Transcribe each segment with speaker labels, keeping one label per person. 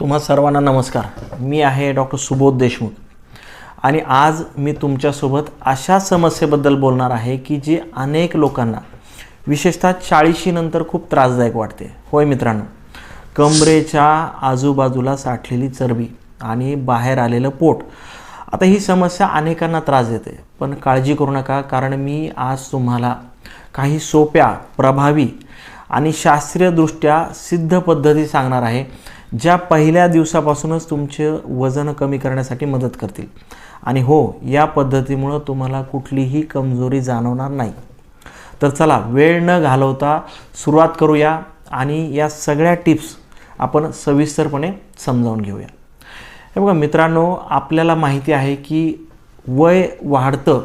Speaker 1: तुम्हा सर्वांना नमस्कार. मी आहे डॉक्टर सुबोध देशमुख. आणि आज मी तुमच्यासोबत अशा समस्येबद्दल बोलणार आहे की जी अनेक लोकांना विशेषतः चाळीशीनंतर खूप त्रासदायक वाटते. होय मित्रांनो कमरेच्या आजूबाजूला साठलेली चरबी आणि बाहेर आलेलं पोट. आता ही समस्या अनेकांना त्रास देते पण काळजी करू नका कारण मी आज तुम्हाला काही सोप्या प्रभावी आणि शास्त्रीयदृष्ट्या सिद्ध पद्धती सांगणार आहे. ज्या पहिल्या दिवसापासूनच तुमचं वजन कमी करण्यासाठी मदत करतील. आणि हो या पद्धतीमुळं तुम्हाला कुठलीही कमजोरी जाणवणार नाही. तर चला वेळ न घालवता सुरुवात करूया आणि या सगळ्या टिप्स आपण सविस्तरपणे समजावून घेऊया. हे बघा मित्रांनो आपल्याला माहिती आहे की वय वाढतं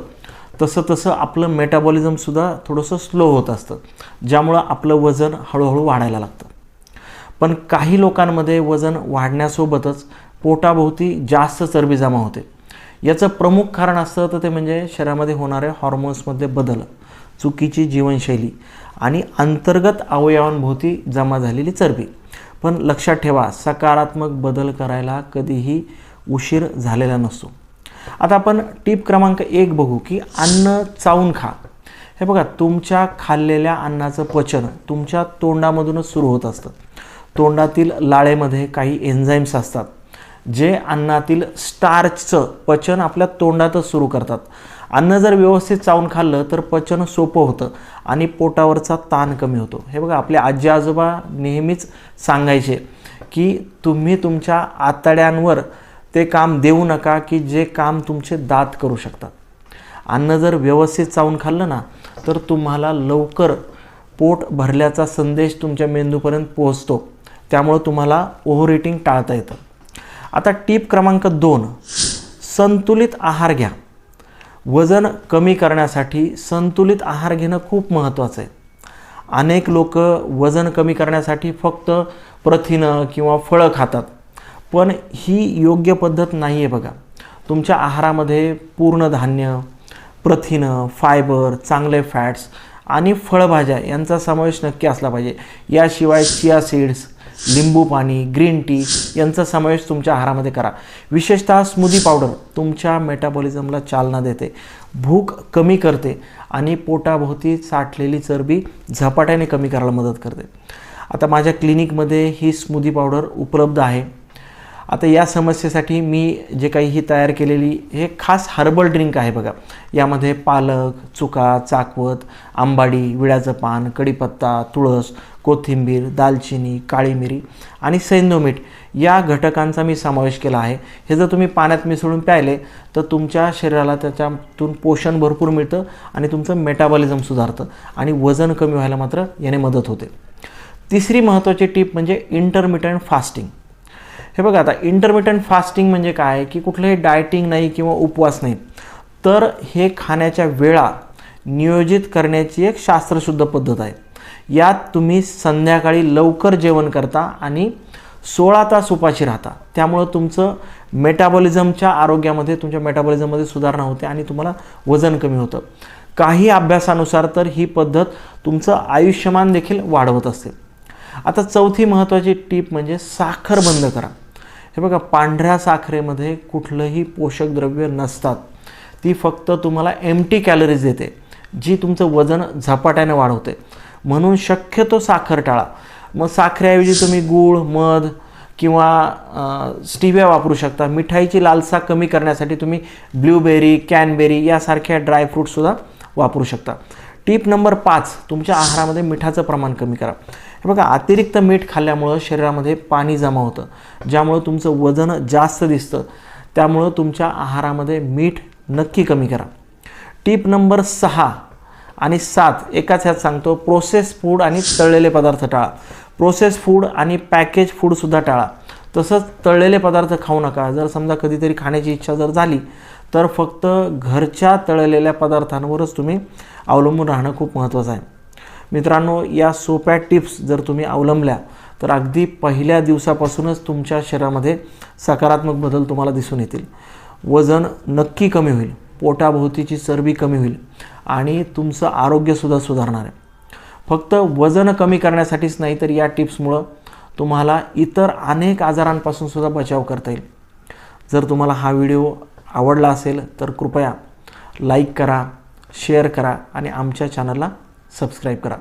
Speaker 1: तसं तसं आपलं मेटाबॉलिझमसुद्धा थोडंसं स्लो होत असतं ज्यामुळं आपलं वजन हळूहळू वाढायला लागतं. पण काही लोकांमध्ये वजन वाढण्यासोबतच पोटाभोवती जास्त चरबी जमा होते. याचं प्रमुख कारण असतं तर ते म्हणजे शरीरामध्ये होणारे हॉर्मोन्समध्ये बदल चुकीची जीवनशैली आणि अंतर्गत अवयवांभोवती जमा झालेली चरबी. पण लक्षात ठेवा सकारात्मक बदल करायला कधीही उशीर झालेला नसतो. आता आपण टीप क्रमांक एक बघू की अन्न चावून खा. हे बघा तुमच्या खाल्लेल्या अन्नाचं पचन तुमच्या तोंडामधूनच सुरू होत असतं. तोंडातील लाळेमध्ये काही एन्झाईम्स असतात जे अन्नातील स्टार्चचं पचन आपल्या तोंडातच सुरू करतात. अन्न जर व्यवस्थित चावून खाल्लं तर पचन सोपं होतं आणि पोटावरचा ताण कमी होतो. हे बघा आपले आजी आजोबा नेहमीच सांगायचे की तुम्ही तुमच्या आतड्यांवर ते काम देऊ नका की जे काम तुमचे दात करू शकतात. अन्न जर व्यवस्थित चावून खाल्लं ना तर तुम्हाला लवकर पोट भरल्याचा संदेश तुमच्या मेंदूपर्यंत पोहोचतो. त्यामुळं तुम्हाला ओव्हर इटिंग टाळता येतं. आता टीप क्रमांक दोन संतुलित आहार घ्या. वजन कमी करण्यासाठी संतुलित आहार घेणं खूप महत्त्वाचं आहे. अनेक लोक वजन कमी करण्यासाठी फक्त प्रथिनं किंवा फळं खातात पण ही योग्य पद्धत नाही आहे बघा. तुमच्या आहारामध्ये पूर्ण धान्य प्रथिनं फायबर चांगले फॅट्स आणि फळभाज्या यांचा समावेश नक्की असला पाहिजे. याशिवाय चिया सीड्स लिंबू पाणी ग्रीन टी यांचा समावेश तुमच्या आहारामध्ये करा. विशेषतः स्मूदी पावडर तुमच्या मेटाबॉलिझमला चालना देते. भूक कमी करते आणि पोटाभोवती साठलेली चरबी झपाट्याने कमी करायला मदत करते. आता माझ्या क्लिनिकमध्ये ही स्मूदी पावडर उपलब्ध आहे. आता या समस्येसाठी मी जे काही ही तयार केलेली हे खास हर्बल ड्रिंक आहे बघा. यामध्ये पालक चुका चाकवत आंबाडी विड्याचं पान कढीपत्ता तुळस कोथिंबीर दालचिनी काळी मिरी आणि सैंदोमीठ या घटकांचा मी समावेश केला आहे. हे जर तुम्ही पाण्यात मिसळून प्यायले तर तुमच्या शरीराला त्याच्यातून पोषण भरपूर मिळतं आणि तुमचं मेटाबॉलिझम सुधारतं आणि वजन कमी व्हायला मात्र याने मदत होते. तिसरी महत्त्वाची टीप म्हणजे इंटरमिटंट फास्टिंग हे बघा आता इंटरमिटंट फास्टिंग म्हणजे काय? की कुठलंही डायटिंग नाही किंवा उपवास नाही. तर हे खाण्याच्या वेळा नियोजित करण्याची एक शास्त्रशुद्ध पद्धत आहे. यात तुम्ही संध्याकाळी लवकर जेवण करता आणि सोळा तास उपाशी राहता. त्यामुळं तुमचं मेटाबॉलिझमच्या आरोग्यामध्ये तुमच्या मेटाबॉलिझममध्ये सुधारणा होते आणि तुम्हाला वजन कमी होतं. काही अभ्यासानुसार तर ही पद्धत तुमचं आयुष्यमान देखील वाढवत असते. आता चौथी महत्त्वाची टीप म्हणजे साखर बंद करा. हे बघा पांढऱ्या साखरेमध्ये कुठलंही पोषक द्रव्य नसतात. ती फक्त तुम्हाला एम टी कॅलरीज देते जी तुमचं वजन झपाट्याने वाढवते. म्हणून शक्यतो साखर टाळा. मग साखरेऐवजी तुम्ही गूळ मध किंवा स्टिव्या वापरू शकता. मिठाईची लालसा कमी करण्यासाठी तुम्ही ब्ल्यूबेरी कॅनबेरी यासारख्या ड्रायफ्रूटसुद्धा वापरू शकता. टीप नंबर पाच तुमच्या आहारामध्ये मिठाचं प्रमाण कमी करा. हे बघा अतिरिक्त मीठ खाल्ल्यामुळं शरीरामध्ये पाणी जमा होतं. ज्यामुळं तुमचं वजन जास्त दिसतं. त्यामुळं तुमच्या आहारामध्ये मीठ नक्की कमी करा. टीप नंबर सहा आणि सात एकाच ह्यात सांगतो प्रोसेस फूड आणि तळलेले पदार्थ टाळा. प्रोसेस फूड आणि पॅकेज फूडसुद्धा टाळा. तसंच तळलेले पदार्थ खाऊ नका. जर समजा कधीतरी खाण्याची इच्छा जर झाली तर फक्त घरच्या तळलेल्या पदार्थांवरच तुम्ही अवलंबून राहणं खूप महत्त्वाचं आहे. मित्रांनो या सोप्या टिप्स जर तुम्ही अवलंबल्या तर अगदी पहिल्या दिवसापासूनच तुमच्या शरीरामध्ये सकारात्मक बदल तुम्हाला दिसून येतील. वजन नक्की कमी होईल पोटाभोवतीची चरबी कमी होईल आणि तुमचं आरोग्यसुद्धा सुधारणार आहे. फक्त वजन कमी करण्यासाठीच नाही तर या टिप्समुळं तुम्हाला इतर अनेक आजारांपासून सुद्धा बचाव करता येईल. जर तुम्हाला हा व्हिडिओ आवडला असेल तर कृपया लाईक करा शेअर करा आणि आमच्या चॅनलला सबस्क्राईब करा.